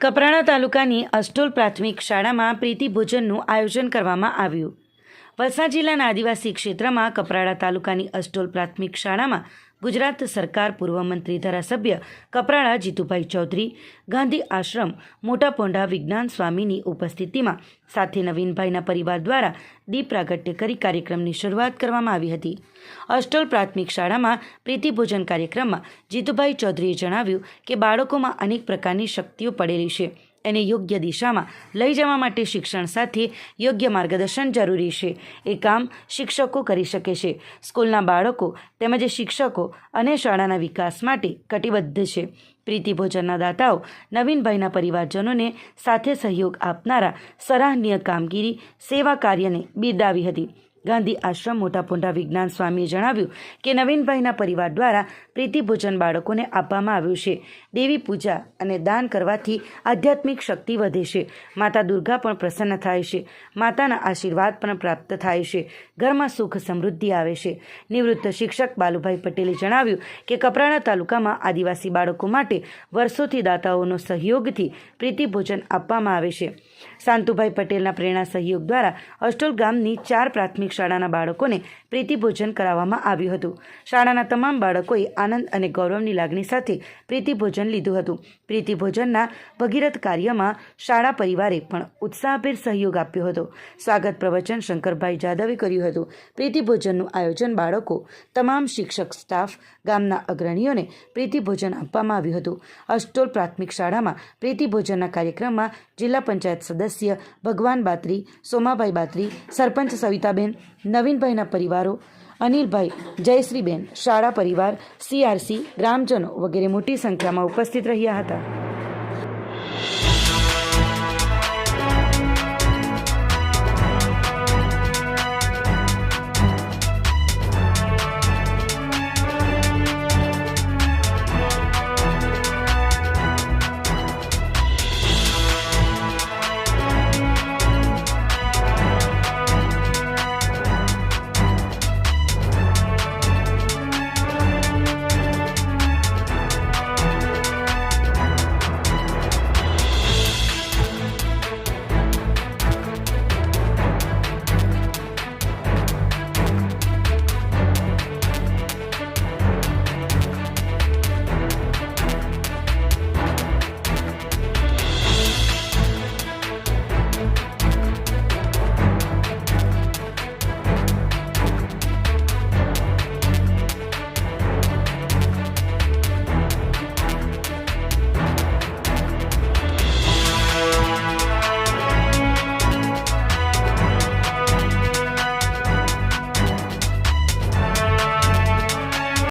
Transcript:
કપરાણા તાલુકાની અસ્ટોલ પ્રાથમિક શાળામાં પ્રીતિ ભોજનનું આયોજન કરવામાં આવ્યું. વલસાડ જિલ્લાના આદિવાસી ક્ષેત્રમાં કપરાડા તાલુકાની અસ્ટોલ પ્રાથમિક શાળામાં ગુજરાત સરકાર પૂર્વ મંત્રી ધારાસભ્ય કપરાડા જીતુભાઈ ચૌધરી, ગાંધી આશ્રમ, મોટા પોંઢા વિજ્ઞાન સ્વામીની ઉપસ્થિતિમાં સાથે નવીનભાઈના પરિવાર દ્વારા દીપ પ્રાગટ્ય કરી કાર્યક્રમની શરૂઆત કરવામાં આવી હતી. અસ્ટોલ પ્રાથમિક શાળામાં પ્રીતિભોજન કાર્યક્રમમાં જીતુભાઈ ચૌધરીએ જણાવ્યું કે બાળકોમાં અનેક પ્રકારની શક્તિઓ પડેલી છે. એને યોગ્ય દિશામાં લઈ જવા માટે શિક્ષણ સાથે યોગ્ય માર્ગદર્શન જરૂરી છે. એ કામ શિક્ષકો કરી શકે છે. સ્કૂલના બાળકો તેમજ શિક્ષકો અને શાળાના વિકાસ માટે કટિબદ્ધ છે. પ્રીતિ ભોજનના દાતાઓ નવીનભાઈના પરિવારજનોને સાથે સહયોગ આપનારા સરાહનીય કામગીરી, સેવા કાર્યને બિરદાવી હતી. ગાંધી આશ્રમ મોટાપોંઢા વિજ્ઞાન સ્વામીએ જણાવ્યું કે નવીનભાઈના પરિવાર દ્વારા પ્રીતિભોજન બાળકોને આપવામાં આવ્યું છે. દેવી પૂજા અને દાન કરવાથી આધ્યાત્મિક શક્તિ વધે છે. માતા દુર્ગા પણ પ્રસન્ન થાય છે. માતાના આશીર્વાદ પણ પ્રાપ્ત થાય છે. ઘરમાં સુખ સમૃદ્ધિ આવે છે. નિવૃત્ત શિક્ષક બાલુભાઈ પટેલે જણાવ્યું કે કપરાણા તાલુકામાં આદિવાસી બાળકો માટે વર્ષોથી દાતાઓનો સહયોગથી પ્રીતિભોજન આપવામાં આવે છે. શાંતુભાઈ પટેલના પ્રેરણા સહયોગ દ્વારા અસ્ટોલ ગામની ચાર પ્રાથમિક શાળાના બાળકોને પ્રીતિ ભોજન કરાવવામાં આવ્યું હતું. શાળાના તમામ બાળકોએ આનંદ અને ગૌરવની લાગણી સાથે પ્રીતિ ભોજન લીધું હતું. પ્રીતિ ભોજનના ભગીરથ કાર્યમાં શાળા પરિવારે પણ ઉત્સાહભેર સહયોગ આપ્યો હતો. સ્વાગત પ્રવચન શંકરભાઈ જાદવે કર્યું હતું. પ્રીતિ ભોજનનું આયોજન બાળકો, તમામ શિક્ષક, સ્ટાફ, ગામના અગ્રણીઓને પ્રીતિભોજન આપવામાં આવ્યું હતું. અસ્ટોલ પ્રાથમિક શાળામાં પ્રીતિ ભોજનના કાર્યક્રમમાં જિલ્લા પંચાયત સદસ્ય ભગવાન બાત્રી, સોમાભાઈ બાત્રી, સરપંચ સવિતાબેન નવીનભાઈના પરિવારો અનિલભાઈ જયશ્રીબેન શાળા પરિવાર સીઆરસી ગ્રામજનો વગેરે મોટી સંખ્યામાં ઉપસ્થિત રહ્યા હતા.